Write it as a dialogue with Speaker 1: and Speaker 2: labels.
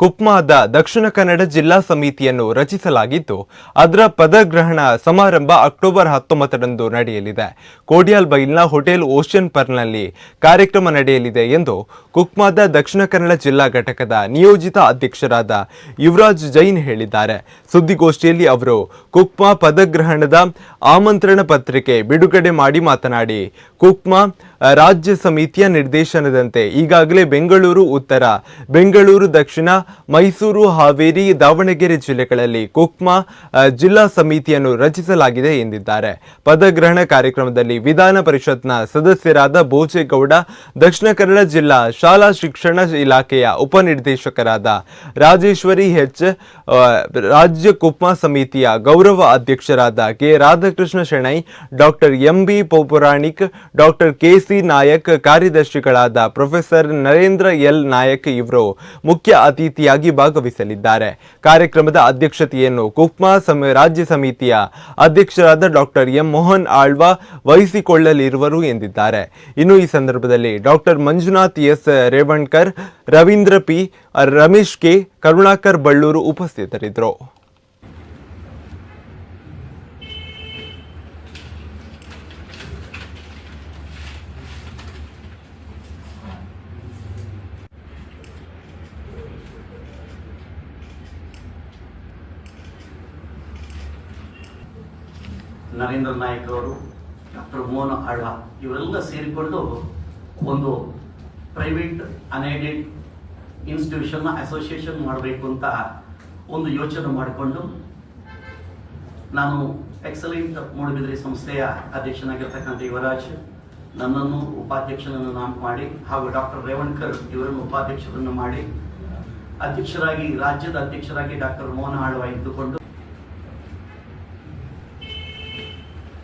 Speaker 1: ಕುಪ್ಮಾದ ದಕ್ಷಿಣ ಕನ್ನಡ ಜಿಲ್ಲಾ ಸಮಿತಿಯನ್ನು ರಚಿಸಲಾಗಿದ್ದು, ಅದರ ಪದಗ್ರಹಣ ಸಮಾರಂಭ ಅಕ್ಟೋಬರ್ ಹತ್ತೊಂಬತ್ತರಂದು ನಡೆಯಲಿದೆ. ಕೋಡಿಯಾಲ್ ಬೈಲ್ನ ಹೋಟೆಲ್ ಓಷನ್ ಪರ್ನಲ್ಲಿ ಕಾರ್ಯಕ್ರಮ ನಡೆಯಲಿದೆ ಎಂದು ಕುಕ್ಮಾದ ದಕ್ಷಿಣ ಕನ್ನಡ ಜಿಲ್ಲಾ ಘಟಕದ ನಿಯೋಜಿತ ಅಧ್ಯಕ್ಷರಾದ ಯುವರಾಜ್ ಜೈನ್ ಹೇಳಿದ್ದಾರೆ. ಸುದ್ದಿಗೋಷ್ಠಿಯಲ್ಲಿ ಅವರು, ಕುಕ್ಮಾ ಪದಗ್ರಹಣದ ಆಮಂತ್ರಣ ಪತ್ರಿಕೆ ಬಿಡುಗಡೆ ಮಾಡಿ ಮಾತನಾಡಿ, ಕುಕ್ಮಾ ರಾಜ್ಯ ಸಮಿತಿಯ ನಿರ್ದೇಶನದಂತೆ ಈಗಾಗಲೇ ಬೆಂಗಳೂರು ಉತ್ತರ, ಬೆಂಗಳೂರು ದಕ್ಷಿಣ, ಮೈಸೂರು, ಹಾವೇರಿ, ದಾವಣಗೆರೆ ಜಿಲ್ಲೆಗಳಲ್ಲಿ ಕುಕ್ಮಾ ಜಿಲ್ಲಾ ಸಮಿತಿಯನ್ನು ರಚಿಸಲಾಗಿದೆ ಎಂದಿದ್ದಾರೆ. ಪದಗ್ರಹಣ ಕಾರ್ಯಕ್ರಮದಲ್ಲಿ ವಿಧಾನ ಪರಿಷತ್ನ ಸದಸ್ಯರಾದ ಬೋಜೇಗೌಡ ದಕ್ಷಿಣ ಕನ್ನಡ ಜಿಲ್ಲಾ ಶಾಲಾ ಶಿಕ್ಷಣ ಇಲಾಖೆಯ ಉಪನಿರ್ದೇಶಕರಾದ ರಾಜೇಶ್ವರಿ ಹೆಚ್ ರಾಜ್ಯ ಕುಕ್ಮಾ ಸಮಿತಿಯ ಗೌರವ ಅಧ್ಯಕ್ಷರಾದ K Radhakrishna Shenoy, doctor M B Paupuranik doctor K C Nayak ಕಾರ್ಯದರ್ಶಿಗಳಾದ ಪ್ರೊಫೆಸರ್ ನರೇಂದ್ರ ಎಲ್ ನಾಯಕ್ ಇವರು ಮುಖ್ಯ ಅತಿಥಿಯಾಗಿ ಭಾಗವಹಿಸಲಿದ್ದಾರೆ. ಕಾರ್ಯಕ್ರಮದ ಅಧ್ಯಕ್ಷತೆಯನ್ನು ಕುಕ್ಮಾ ರಾಜ್ಯ ಸಮಿತಿಯ ಅಧ್ಯಕ್ಷರಾದ ಡಾಕ್ಟರ್ ಎಂ ಮೋಹನ್ ಆಳ್ವಾ ವಹಿಸಿಕೊಳ್ಳಲಿರುವರು ಎಂದಿದ್ದಾರೆ. ಇನ್ನು ಈ ಸಂದರ್ಭದಲ್ಲಿ doctor Manjunath S Revankar, Ravindra P, Ramesh K, Karunakar Ballur ಉಪಸ್ಥಿತರಿದ್ದರು.
Speaker 2: ನರೇಂದ್ರ ನಾಯಕ್ ಅವರು, ಡಾಕ್ಟರ್ ಮೋಹನ್ ಆಳ್ವ ಇವರೆಲ್ಲ ಸೇರಿಕೊಂಡು ಒಂದು ಪ್ರೈವೇಟ್ ಅನ್ಎಡೆಡ್ ಇನ್ಸ್ಟಿಟ್ಯೂಷನ್ನ ಅಸೋಸಿಯೇಷನ್ ಮಾಡಬೇಕು ಅಂತ ಒಂದು ಯೋಚನೆ ಮಾಡಿಕೊಂಡು ನಾನು ಎಕ್ಸಲೆಂಟ್ ಮೂಡಬಿದ್ರಿ ಸಂಸ್ಥೆಯ ಅಧ್ಯಕ್ಷನಾಗಿರ್ತಕ್ಕಂಥ ಯುವರಾಜ್ ನನ್ನನ್ನು ಉಪಾಧ್ಯಕ್ಷನನ್ನು ನಾಮ ಮಾಡಿ ಹಾಗೂ ಡಾಕ್ಟರ್ ರೇವಣ್ಕರ್ ಇವರನ್ನು ಉಪಾಧ್ಯಕ್ಷರನ್ನು ಮಾಡಿ ಅಧ್ಯಕ್ಷರಾಗಿ, ರಾಜ್ಯದ ಅಧ್ಯಕ್ಷರಾಗಿ ಡಾಕ್ಟರ್ ಮೋಹನ್ ಆಳ್ವ ಇದ್ದುಕೊಂಡು